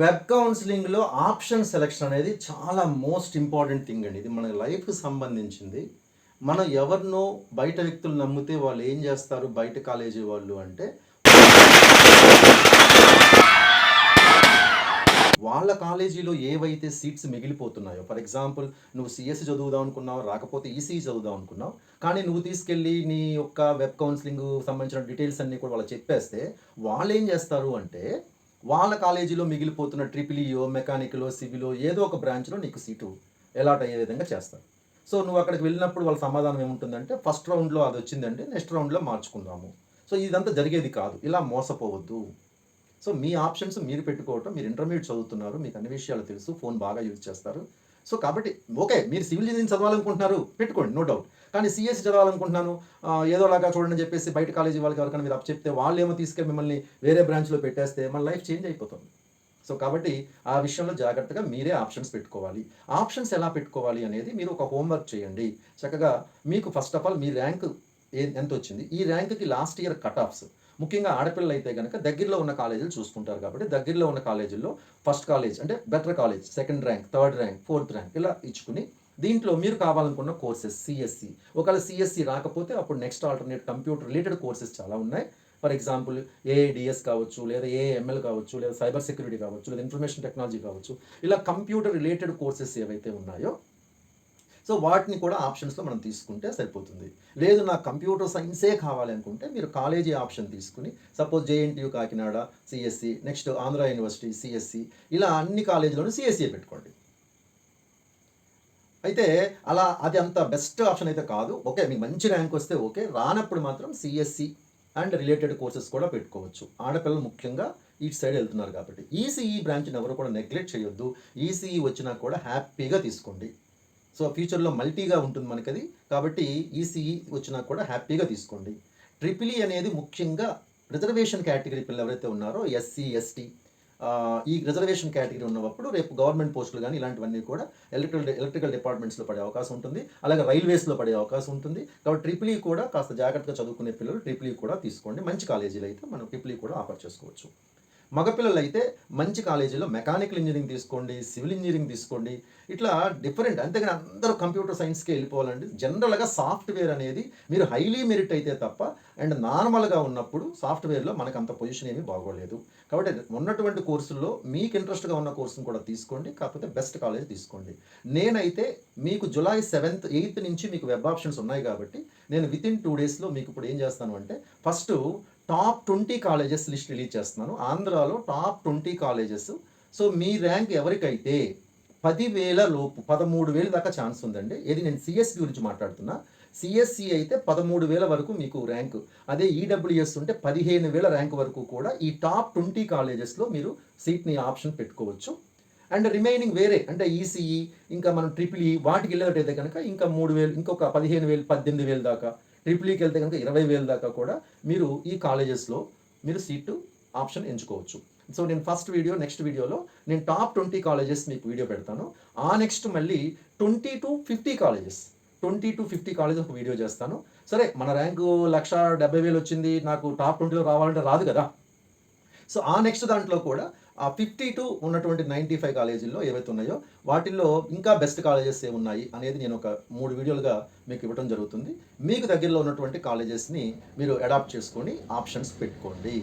Web కౌన్సిలింగ్లో option selection అనేది చాలా మోస్ట్ ఇంపార్టెంట్ థింగ్ అండి. ఇది మన లైఫ్కి సంబంధించింది. మనం ఎవరినో బయట వ్యక్తులు నమ్మితే వాళ్ళు ఏం చేస్తారు? బయట కాలేజీ వాళ్ళు అంటే వాళ్ళ కాలేజీలో ఏవైతే సీట్స్ మిగిలిపోతున్నాయో ఫర్ ఎగ్జాంపుల్ నువ్వు సిఎస్సి చదువుదాం అనుకున్నావు రాకపోతే ఈసీఈ చదువుదాం అనుకున్నావు కానీ నువ్వు తీసుకెళ్ళి నీ యొక్క వెబ్ కౌన్సిలింగ్ సంబంధించిన డీటెయిల్స్ అన్నీ కూడా వాళ్ళు చెప్పేస్తే వాళ్ళు ఏం చేస్తారు అంటే వాళ్ళ కాలేజీలో మిగిలిపోతున్న ట్రిపుల్ ఈఓ మెకానికలో సివిలో ఏదో ఒక బ్రాంచ్లో నీకు సీటు ఎలాట్ అయ్యే విధంగా చేస్తారు. సో నువ్వు అక్కడికి వెళ్ళినప్పుడు వాళ్ళ సమాధానం ఏముంటుందంటే ఫస్ట్ రౌండ్లో అది వచ్చిందంటే నెక్స్ట్ రౌండ్లో మార్చుకుందాము. సో ఇదంతా జరిగేది కాదు. ఇలా మోసపోవద్దు. సో మీ ఆప్షన్స్ మీరు పెట్టుకోవటం మీరు ఇంటర్మీడియట్ చదువుతున్నారు మీకు అన్ని విషయాలు తెలుసు ఫోన్ బాగా యూజ్ చేస్తారు. సో కాబట్టి ఓకే మీరు సివిల్ ఇంజనీరింగ్ చదవాలనుకుంటున్నారు పెట్టుకోండి నో డౌట్ కానీ సిఎస్సి చదవాలనుకుంటున్నాను ఏదోలాగా చూడండి అని చెప్పేసి బయట కాలేజీ వాళ్ళకి ఎవరికైనా మీరు అప్ చెప్తే వాళ్ళు ఏమో తీసుకెళ్ళి మిమ్మల్ని వేరే బ్రాంచ్లో పెట్టేస్తే మన లైఫ్ చేంజ్ అయిపోతుంది. సో కాబట్టి ఆ విషయంలో జాగ్రత్తగా మీరే ఆప్షన్స్ పెట్టుకోవాలి. ఆప్షన్స్ ఎలా పెట్టుకోవాలి అనేది మీరు ఒక హోంవర్క్ చేయండి. చక్కగా మీకు ఫస్ట్ ఆఫ్ ఆల్ మీ ర్యాంక్ ఎంత వచ్చింది ఈ ర్యాంక్కి లాస్ట్ ఇయర్ కట్ ఆఫ్స్ ముఖ్యంగా ఆడపిల్లలు అయితే కనుక దగ్గరలో ఉన్న కాలేజీలు చూసుకుంటారు కాబట్టి దగ్గరలో ఉన్న కాలేజీల్లో ఫస్ట్ కాలేజ్ అంటే better college second rank third rank fourth rank ఇలా ఇచ్చుకుని దీంట్లో మీరు కావాలనుకున్న కోర్సెస్ సిఎస్సి ఒకవేళ సిఎస్సి రాకపోతే అప్పుడు next alternate computer related courses చాలా ఉన్నాయి. ఫర్ ఎగ్జాంపుల్ ఏఐడిఎస్ కావచ్చు లేదా ఏఎంఎల్ కావచ్చు లేదా సైబర్ సెక్యూరిటీ కావచ్చు లేదా ఇన్ఫర్మేషన్ టెక్నాలజీ కావచ్చు. ఇలా కంప్యూటర్ రిలేటెడ్ కోర్సెస్ ఏవైతే ఉన్నాయో సో వాటిని కూడా ఆప్షన్స్లో మనం తీసుకుంటే సరిపోతుంది. లేదు నాకు కంప్యూటర్ సైన్సే కావాలి అనుకుంటే మీరు కాలేజీ ఆప్షన్ తీసుకుని suppose JNTU Kakinada C S E next Andhra university C S E ఇలా అన్ని కాలేజీలోనూ సిఎస్సి పెట్టుకోండి. అయితే అలా అది అంత బెస్ట్ ఆప్షన్ అయితే కాదు. ఓకే మీకు మంచి ర్యాంక్ వస్తే ఓకే రానప్పుడు మాత్రం సిఎస్సి అండ్ రిలేటెడ్ కోర్సెస్ కూడా పెట్టుకోవచ్చు. ఆడపిల్లలు ముఖ్యంగా ఇటు సైడ్ వెళ్తున్నారు కాబట్టి. ఈసీఈ బ్రాంచ్ని ఎవరు కూడా నెగ్లెక్ట్ చేయొద్దు. ఈసీఈ వచ్చినా కూడా హ్యాపీగా తీసుకోండి. సో ఫ్యూచర్లో మల్టీగా ఉంటుంది మనకి అది కాబట్టి ఈసీఈ వచ్చినా కూడా హ్యాపీగా తీసుకోండి. ట్రిపుల్ ఈ అనేది ముఖ్యంగా రిజర్వేషన్ కేటగిరీ పిల్లలు ఎవరైతే ఉన్నారో ఎస్సీ ఎస్టీ ఈ రిజర్వేషన్ కేటగిరీ ఉన్నప్పుడు రేపు గవర్నమెంట్ పోస్టులు కానీ ఇలాంటివన్నీ కూడా ఎలక్ట్రికల్ ఎలక్ట్రికల్ డిపార్ట్మెంట్స్లో పడే అవకాశం ఉంటుంది. అలాగే రైల్వేస్లో పడే అవకాశం ఉంటుంది. కాబట్టి ట్రిపుల్ కూడా కాస్త జాగ్రత్తగా చదువుకునే పిల్లలు ట్రిపుల్ కూడా తీసుకోండి. మంచి కాలేజీలు అయితే మనం ట్రిపుల్ కూడా ఆఫర్ చేసుకోవచ్చు. మగపిల్లలు అయితే మంచి కాలేజీలో మెకానికల్ ఇంజనీరింగ్ తీసుకోండి సివిల్ ఇంజనీరింగ్ తీసుకోండి. ఇట్లా డిఫరెంట్ అంతేగాని అందరూ కంప్యూటర్ సైన్స్కే వెళ్ళిపోవాలండి. జనరల్గా సాఫ్ట్వేర్ అనేది మీరు హైలీ మెరిట్ అయితే తప్ప అండ్ నార్మల్గా ఉన్నప్పుడు సాఫ్ట్వేర్లో మనకు అంత పొజిషన్ ఏమీ బాగోలేదు. కాబట్టి ఉన్నటువంటి కోర్సుల్లో మీకు ఇంట్రెస్ట్గా ఉన్న కోర్సును కూడా తీసుకోండి కాకపోతే బెస్ట్ కాలేజ్ తీసుకోండి. నేనైతే మీకు జులై సెవెంత్ ఎయిత్ నుంచి మీకు వెబ్ ఆప్షన్స్ ఉన్నాయి కాబట్టి నేను విత్ ఇన్ టూ డేస్లో మీకు ఇప్పుడు ఏం చేస్తాను అంటే first top twenty colleges list release చేస్తున్నాను. ఆంధ్రాలో టాప్ ట్వంటీ కాలేజెస్. సో మీ ర్యాంక్ ఎవరికైతే పదివేల లోపు పదమూడు వేలు దాకా ఛాన్స్ ఉందండి. ఏది నేను సిఎస్సి గురించి మాట్లాడుతున్నా. సిఎస్సి అయితే పదమూడు వేల వరకు మీకు ర్యాంకు. అదే ఈడబ్ల్యూఎస్ ఉంటే పదిహేను వేల ర్యాంక్ వరకు కూడా ఈ టాప్ ట్వంటీ కాలేజెస్లో మీరు సీట్ని ఆప్షన్ పెట్టుకోవచ్చు. అండ్ రిమైనింగ్ వేరే అంటే ఈసీఈ ఇంకా మనం ట్రిపుల్ ఈ వాటికి వెళ్ళేటైతే కనుక ఇంకా మూడు వేలు ఇంకొక పదిహేను వేలు పద్దెనిమిది వేలు దాకా ట్రిపుల్ఈకి e వెళ్తే కనుక ఇరవై వేలు దాకా కూడా మీరు ఈ కాలేజెస్లో మీరు సీటు ఆప్షన్ ఎంచుకోవచ్చు. సో నేను ఫస్ట్ వీడియో నెక్స్ట్ వీడియోలో నేను టాప్ ట్వంటీ కాలేజెస్ మీకు వీడియో పెడతాను. ఆ నెక్స్ట్ మళ్ళీ twenty to fifty colleges twenty to fifty colleges ఒక వీడియో చేస్తాను. సరే మన ర్యాంకు లక్ష డెబ్బై వేలు వచ్చింది నాకు టాప్ ట్వంటీలో రావాలంటే రాదు కదా. సో ఆ నెక్స్ట్ దాంట్లో కూడా ఆ ఫిఫ్టీ టు ఉన్నటువంటి నైంటీ ఫైవ్ కాలేజీల్లో ఏవైతే ఉన్నాయో వాటిల్లో ఇంకా బెస్ట్ కాలేజెస్ ఏ ఉన్నాయి అనేది నేను ఒక మూడు వీడియోలుగా మీకు ఇవ్వడం జరుగుతుంది. మీకు దగ్గరలో ఉన్నటువంటి కాలేజెస్ని మీరు అడాప్ట్ చేసుకొని ఆప్షన్స్ పెట్టుకోండి.